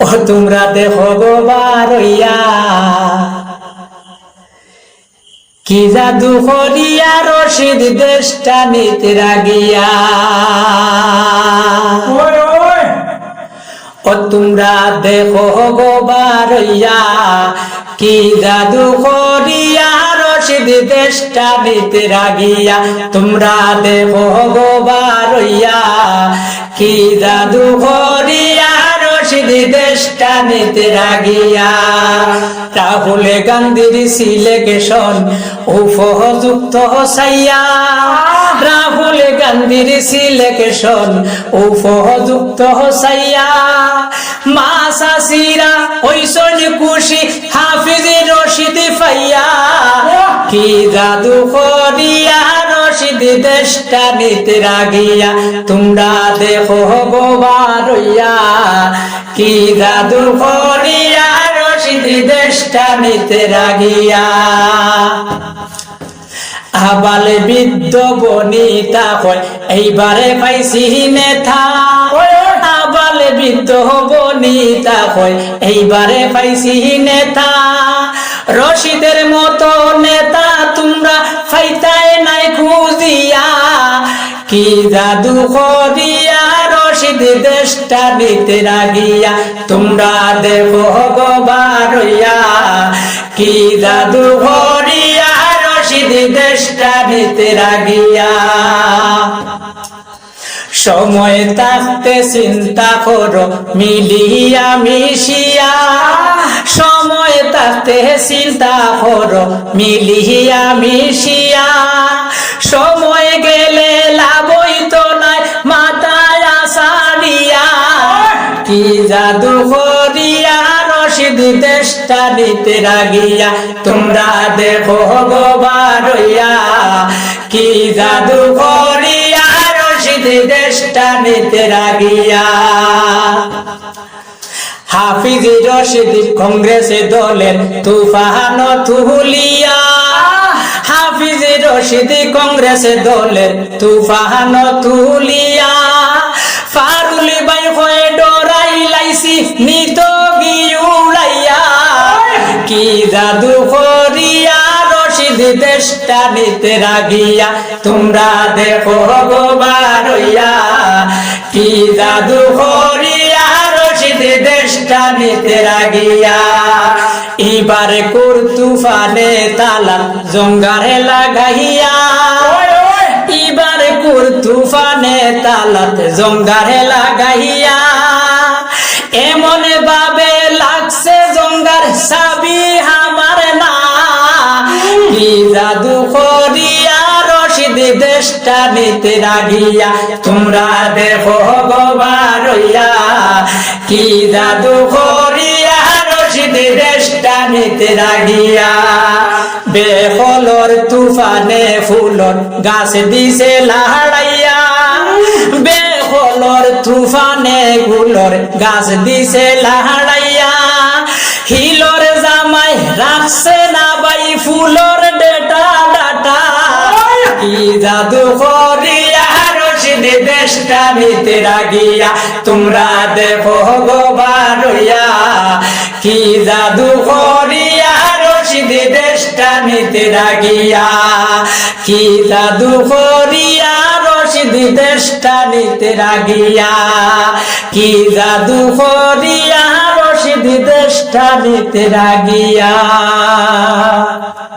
ও তোমরা দেখো গো বারইয়া। কি জাদু করিয়া রশিদ দেশটা নিতে রাগিয়া। ও তোমরা দেখো গো বারইয়া কি জাদু করিয়া রশিদ দেশটা নিতে রাগিয়া। তোমরা দেখো গো বারইয়া কি জাদু করিয়া রশিদ দেশটা নিতে রাগিয়া রাহুল গান্ধীর সিলেকেশন উপযুক্ত সাইয়া রাহুল গান্ধীর সিলেকেশন উপযুক্ত সাইয়া মা সাসিরা ওইসন খুশি হাফিজ রশিদ ফাইয়া কি জাদু করিয়া রশিদ দেশটা নিতে রাগিয়া, তোমরা দেখো গোবারইয়া কি দেশটা নিতে রাগিয়া। আবালে বৃদ্ধ বনিতা হয় এইবারে পাইছি নেতা আবালে বৃদ্ধ বনিতা হয় এইবারে পাইছি নেতা রশিদের মতো নেতা তোমরা ফাইতায় কি জাদু করিয়া রশিদ দেশটা নিতে রাগিয়া? তোমরা দেখো গবারইয়া কি জাদু করিয়া রশিদ দেশটা নিতে রাগিয়া? সময় থাকতে চিন্তা করো, মিলিয়া মিশিয়া। সময় থাকতে চিন্তা করো, মিলিয়া মিশিয়া। সময় গেলে জাদু করিয়া রশিদ দেশটা নিতে রাগিয়া তোমরা দেখো গোবারইয়া কি জাদু করিয়া রশিদ দেশটা নিতে রাগিয়া হাফিজ রশিদ কংগ্রেসে দলের তুফান তুলিয়া। হাফিজ রশিদ কংগ্রেসে দলের তুফান তুলিয়া। জাদু করিয়া রশিদ দেশটা নিতে রাগিয়া তোমরা দেখো গোবারইয়া কি জাদু করিয়া রশিদ দেশটা নিতে রাগিয়া। এবার কুর তুফানে তালা জঙ্গারে লাগাইয়া এবার কুর তুফানে তালাত জঙ্গারে লাগাইয়া এমন জঙ্গার সাবি আমার না কি জাদু করিয়া রশিদ দেশটা নিতে রাগিয়া তোমরা দেখো গোবারইয়া কি জাদু করিয়া রশিদ দেশটা নিতে রাগিয়া বেহলর তুফানে ফুলর গাছ দিছে লাহাড়াইয়া বেহলর তুফানে গুলর গাছ দিছে লাহাড়াইয়া রাখছে না বাই ফুলর ডেটা ডাটা। কি জাদু করিয়া রশিদ দেশটা নিতে রাগিয়া তোমরা দেখো গোবারইয়া কি জাদু করিয়া রশিদ দেশটা নিতে রাগিয়া কি জাদু করিয়া রশিদ দেশটা নিতে রাগিয়া কি জাদু করিয়া বিদেশ নিতে রাগিয়া